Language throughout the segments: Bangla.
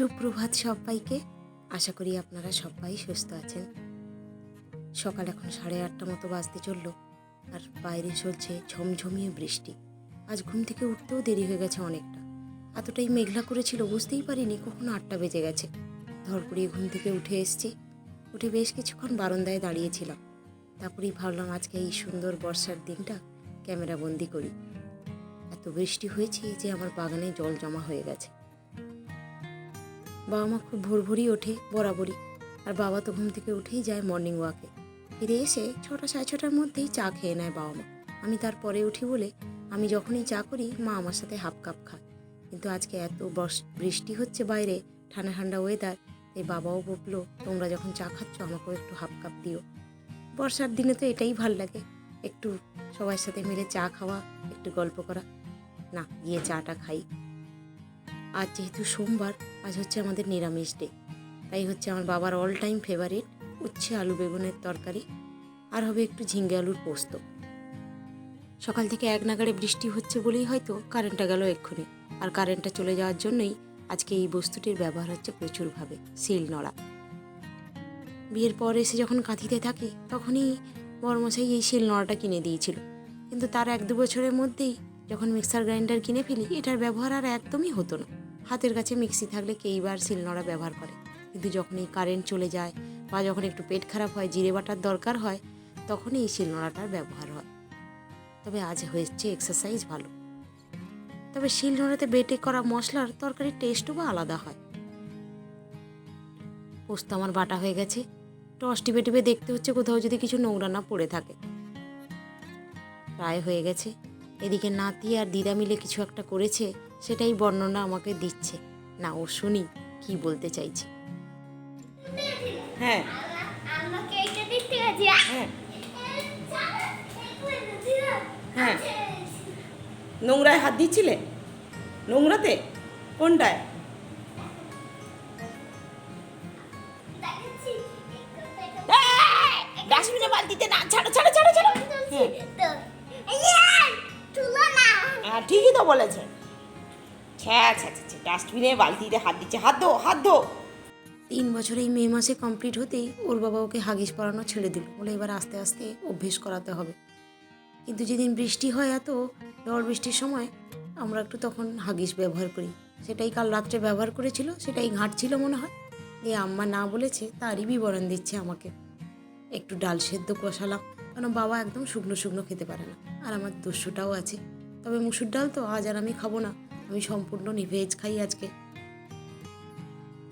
সুপ্রভাত সবাইকে। আশা করি আপনারা সবাই সুস্থ আছেন। সকাল এখন সাড়ে আটটা মতো বাজতে চলল আর বাইরে চলছে ঝমঝমিয়ে বৃষ্টি। আজ ঘুম থেকে উঠতেও দেরি হয়ে গেছে অনেকটা। এতটাই মেঘলা করেছিল বুঝতেই পারিনি কখন আটটা বেজে গেছে। ধরপুরিয়ে ঘুম থেকে উঠে এসছি। উঠে বেশ কিছুক্ষণ বারান্দায় দাঁড়িয়েছিলাম। তারপরেই ভাবলাম আজকে এই সুন্দর বর্ষার দিনটা ক্যামেরা বন্দি করি। এত বৃষ্টি হয়েছে যে আমার বাগানে জল জমা হয়ে গেছে। বাবা মা খুব ভোর ভোরই ওঠে বরাবরই। আর বাবা তো ঘুম থেকে উঠেই যায় মর্নিং ওয়াকে ফিরে এসে ছটা সাড়ে ছটার মধ্যেই চা খেয়ে নেয় বাবা মা। আমি তারপরে উঠি বলে আমি যখনই চা করি, মা আমার সাথে হাফ কাপ খায়। কিন্তু আজকে এত বৃষ্টি হচ্ছে বাইরে, ঠান্ডা ঠান্ডা ওয়েদার এই বাবাও বলল তোমরা যখন চা খাচ্ছ, আমাকেও একটু হাফ কাপ দিও। বর্ষার দিনে তো এটাই ভালো লাগে, একটু সবার সাথে মিলে চা খাওয়া, একটু গল্প করা। না, গিয়ে চাটা খাই। আজ যেহেতু সোমবার, আজ হচ্ছে আমাদের নিরামিষ ডে তাই হচ্ছে আমার বাবার অল টাইম ফেভারিট উচ্ছে আলু বেগুনের তরকারি আর হবে একটু ঝিঙ্গে আলুর পোস্ত। সকাল থেকে এক নাগাড়ে বৃষ্টি হচ্ছে বলেই হয়তো কারেন্টটা গেল এক্ষুনি। আর কারেন্টটা চলে যাওয়ার জন্যই আজকে এই বস্তুটির ব্যবহার হচ্ছে প্রচুরভাবে, শিল নড়া। বিয়ের পর এসে যখন কাঁথিতে থাকি, তখনই বড়মশাই এই শিল নড়াটা কিনে দিয়েছিল। কিন্তু তার এক দু বছরের মধ্যেই যখন মিক্সার গ্রাইন্ডার কিনে ফেলি, এটার ব্যবহার আর একদমই হতো না। হাতের কাছে মিক্সি থাকলে কেইবার শিলনোড়া ব্যবহার করে। কিন্তু যখন এই কারেন্ট চলে যায় বা যখন একটু পেট খারাপ হয়, জিরে বাটার দরকার হয়, তখনই এই শিলনোড়াটার ব্যবহার হয়। তবে আজ হয়েছে এক্সারসাইজ ভালো। তবে শিলনোড়াতে বেটে করা মশলার তরকারির টেস্টও বা আলাদা হয়। পোস্ত আমার বাটা হয়ে গেছে। টস টিপে টিপে দেখতে হচ্ছে কোথাও যদি কিছু নোংরা না পড়ে থাকে। প্রায় হয়ে গেছে। এদিকে নাতি আর দিদা মিলে কিছু একটা করেছে। সেটাই বর্ণনা আমাকে দিচ্ছে। না ও শুনি কি বলতে চাইছে। হ্যাঁ। হ্যাঁ। হ্যাঁ। নোংরায় হাত দিচ্ছিলে? নোংরাতে? কোনটায়? ডাস্টবিনে বালতিতে না ছাড়ো ছাড়ো ছাড়ো ছাড়ো। হ্যাঁ। হ্যাঁ ঠিকই তো বলেছে। ছ্যা ছ্যা ছ্যা ডাস্টবিনে বালতিতে হাত দিচ্ছে। হাত ধো হাত ধো। তিন বছর এই মে মাসে কমপ্লিট হতেই ওর বাবা ওকে হাগিস পরানো ছেড়ে দিল। বলে এবার আস্তে আস্তে অভ্যেস করাতে হবে। কিন্তু যেদিন বৃষ্টি হয় এত, ঝড় বৃষ্টির সময় আমরা একটু তখন হাগিস ব্যবহার করি। সেটাই কাল রাত্রে ব্যবহার করেছিল, সেটাই ঘাঁটছিল মনে হয়। দিয়ে আম্মা না বলেছে, তারই বিবরণ দিচ্ছে আমাকে। একটু ডাল সেদ্ধ কষালাম কারণ বাবা একদম শুকনো শুকনো খেতে পারে না। আর আমার দস্যুটাও আছে। তবে মুসুর ডাল তো আজ আর আমি খাব না। আমি সম্পূর্ণ নিভেজ খাই আজকে।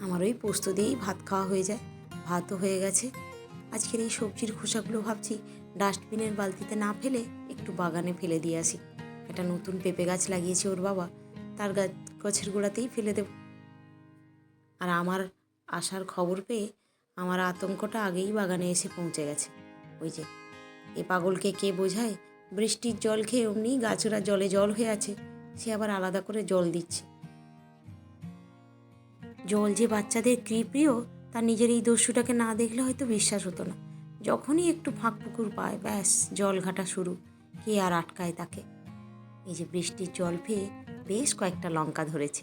আমার ওই পোস্ত দিয়েই ভাত খাওয়া হয়ে যায়। ভাতও হয়ে গেছে। আজকের এই সবজির খোসাগুলো ভাবছি ডাস্টবিনের বালতিতে না ফেলে একটু বাগানে ফেলে দিয়ে আসি। একটা নতুন পেঁপে গাছ লাগিয়েছে ওর বাবা। তার গাছ গাছের গোড়াতেই ফেলে দেব। আর আমার আসার খবর পেয়ে আমার আতঙ্কটা আগেই বাগানে এসে পৌঁছে গেছে। ওই যে, এ পাগলকে কে বোঝায়? বৃষ্টির জল খেয়ে অমনি গাছরা জলে জল হয়ে আছে। আবার আলাদা করে জল দিচ্ছে। জল যে বাচ্চাদের কি প্রিয় তার নিজের এই দস্যুটাকে না দেখলে হয়তো বিশ্বাস হতো না। যখনই একটু ফাঁক পুকুর পায়, ব্যাস, জল ঘাটা শুরু। কে আর আটকায় তাকে? এই যে বৃষ্টির জল পেয়ে বেশ কয়েকটা লঙ্কা ধরেছে।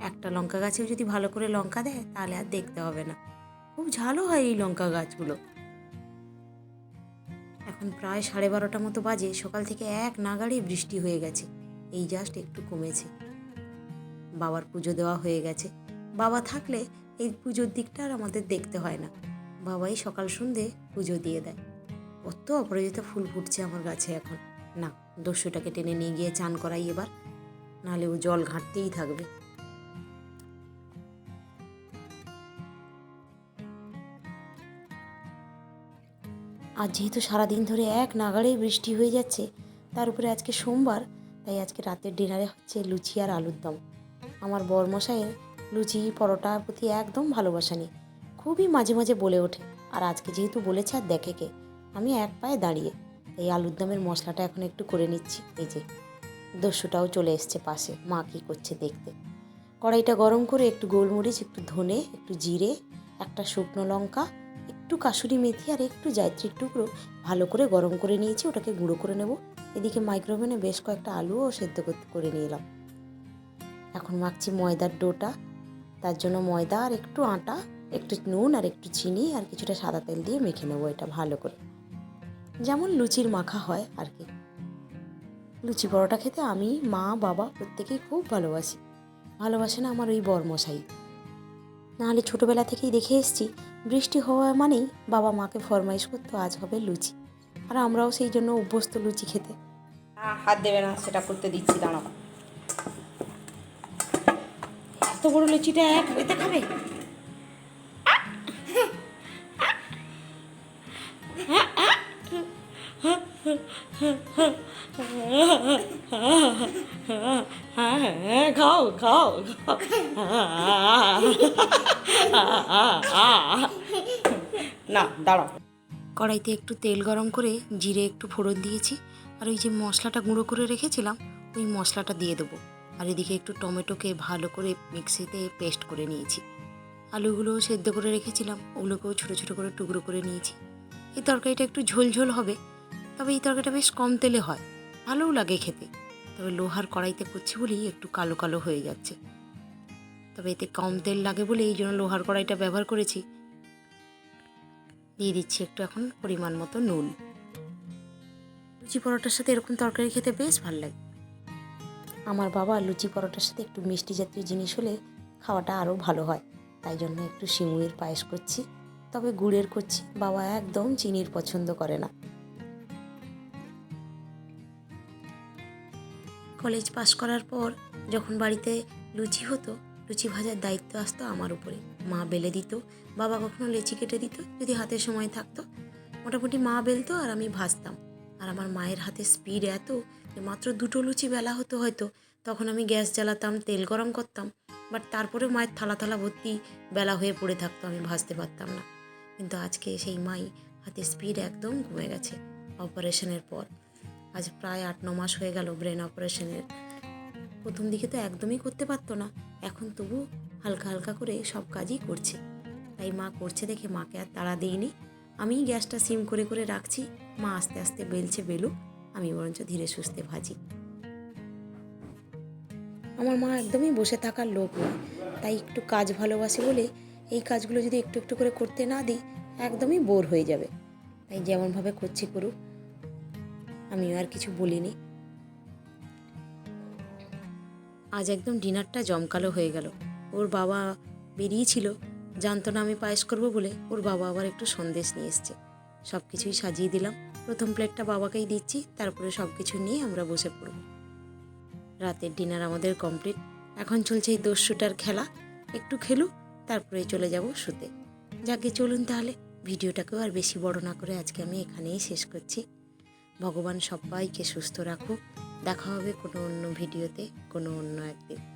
একটা লঙ্কা গাছেও যদি ভালো করে লঙ্কা দেয়, তাহলে আর দেখতে হবে না। খুব ঝালও হয় এই লঙ্কা গাছগুলো। এখন প্রায় সাড়ে বারোটা মতো বাজে, সকাল থেকে এক নাগাড়ে বৃষ্টি হয়ে গেছে। এই জাস্ট একটু কমেছে। বাবার পুজো দেওয়া হয়ে গেছে। বাবা থাকলে এই পুজোর দিকটা আর আমাদের দেখতে হয় না। বাবাই সকাল সন্ধে পুজো দিয়ে দেয়। কত অপরাজিত ফুল ফুটছে আমার গাছে এখন। না, দস্যুটাকে টেনে নিয়ে গিয়ে চান করাই এবার। নাহলে ও জল ঘাঁটতেই থাকবে। আর যেহেতু সারাদিন ধরে এক নাগাড়েই বৃষ্টি হয়ে যাচ্ছে, তার উপরে আজকে সোমবার তাই আজকে রাতের ডিনারে হচ্ছে লুচি আর আলুর দম। আমার বরমশাইয়ের লুচি পরোটার প্রতি একদম ভালোবাসা নেই খুবই মাঝে মাঝে বলে ওঠে, আর আজকে যেহেতু বলেছে আর দেখে কে, আমি এক পায়ে দাঁড়িয়ে। এই আলুর দমের মশলাটা এখন একটু করে নিচ্ছি, এই যে। দস্যুটাও চলে এসছে পাশে, মা কী করছে দেখতে। কড়াইটা গরম করে একটু গোলমরিচ, একটু ধনে, একটু জিরে, একটা শুকনো লঙ্কা একটু কাসুরি মেথি আর একটু জায়ত্রীর টুকরো ভালো করে গরম করে নিয়েছি, ওটাকে গুঁড়ো করে নেব। এদিকে মাইক্রোওভেনে বেশ কয়েকটা আলুও সেদ্ধ করে নিয়ে এলাম এখন মাখছি ময়দার ডোটা। তার জন্য ময়দা আর একটু আটা, একটু নুন আর একটু চিনি আর কিছুটা সাদা তেল দিয়ে মেখে নেব এটা ভালো করে। যেমন লুচির মাখা হয় আর কি। লুচি পরোটা খেতে আমি মা, বাবা প্রত্যেকেই খুব ভালোবাসি। ভালোবাসে না আমার ওই বরমশাই। নাহলে ছোটোবেলা থেকেই দেখে এসছি, বৃষ্টি হওয়া মানেই বাবা মাকে ফরমাইশ করতো আজ হবে লুচি। আর আমরাও সেই জন্য অভ্যস্ত লুচি খেতে। হাত দেবে না, সেটা করতে দিচ্ছি, দাঁড়াও। এত বড় লুচিটা এক, এতে খাবে? হ্যাঁ খাও খাও না, দাঁড়াও। কড়াইতে একটু তেল গরম করে জিরে একটু ফোড়ন দিয়েছি, আর ওই যে মশলাটা গুঁড়ো করে রেখেছিলাম, ওই মশলাটা দিয়ে দেবো। আর এদিকে একটু টমেটোকে ভালো করে মিক্সিতে পেস্ট করে নিয়েছি। আলুগুলো সেদ্ধ করে রেখেছিলাম, ওগুলোকেও ছোটো ছোটো করে টুকরো করে নিয়েছি। এই তরকারিটা একটু ঝোলঝোল হবে তবে এই তরকারিটা বেশ কম তেলে হয়। ভালোও লাগে খেতে। তবে লোহার কড়াইতে করছি বলেই একটু কালো কালো হয়ে যাচ্ছে। তবে এতে কম তেল লাগে বলে এই জন্য লোহার কড়াইটা ব্যবহার করেছি। দিয়ে দিচ্ছি একটু এখন পরিমাণ মতো নুন। লুচি পরোটার সাথে এরকম তরকারি খেতে বেশ ভালো লাগে। আমার বাবা লুচি পরোটার সাথে একটু মিষ্টি জাতীয় জিনিস হলে খাওয়াটা আরও ভালো হয়। তাই জন্য একটু সিমুইয়ের পায়েস করছি। তবে গুড়ের করছি। বাবা একদম চিনির পছন্দ করে না। কলেজ পাশ করার পর যখন বাড়িতে লুচি হতো, লুচি ভাজার দায়িত্ব আসতো আমার উপরে। মা বেলে দিত, বাবা কখনো লেচি কেটে দিত, যদি হাতে সময় থাকতো। মোটামুটি মা বেলতো আর আমি ভাজতাম। আর আমার মায়ের হাতে স্পিড এত যে মাত্র দুটো লুচি বেলা হতো হয়তো, তখন আমি গ্যাস জ্বালাতাম, তেল গরম করতাম। বাট তারপরে মায়ের থালা থালা ভর্তি বেলা হয়ে পড়ে থাকতো, আমি ভাজতে পারতাম না। কিন্তু আজকে সেই মাই হাতে স্পিড একদম কমে গেছে অপারেশনের পর। আজ প্রায় আট, ন মাস হয়ে গেল ব্রেন অপারেশনের। প্রথম দিকে তো একদমই করতে পারতো না, এখন তবু হালকা হালকা করে সব কাজই করছে। তাই মা করছে দেখে মাকে আর তাড়া দিইনি। আমি গ্যাসটা সিম করে করে রাখছি, মা আস্তে আস্তে বেলছে বেলুক, আমি বরঞ্চ ধীরে সুস্থে ভাজি। আমার মা একদমই বসে থাকার লোক নয় তাই একটু কাজ ভালোবাসে বলে এই কাজগুলো যদি একটু একটু করে করতে না দিই, একদমই বোর হয়ে যাবে। তাই যেমনভাবে করছি করুক আমিও আর কিছু বলিনি। আজ একদম ডিনারটা জমকালো হয়ে গেল। ওর বাবা বেরিয়েছিল, জানতো না আমি পায়েস করব বলে। ওর বাবা আবার একটু সন্দেশ নিয়ে এসছে। সব কিছুই সাজিয়ে দিলাম। প্রথম প্লেটটা বাবাকেই দিচ্ছি, তারপরে সব কিছু নিয়ে আমরা বসে পড়ব। রাতের ডিনার আমাদের কমপ্লিট। এখন চলছে এই দস্যুটার খেলা। একটু খেলুক, তারপরে চলে যাব শুতে। যাকে চলুন তাহলে, ভিডিওটাকেও আর বেশি বড় না করে আজকে আমি এখানেই শেষ করছি। ভগবান সবাইকে সুস্থ রাখুক। দেখা হবে কোনো অন্য ভিডিওতে কোনো অন্য একদিন।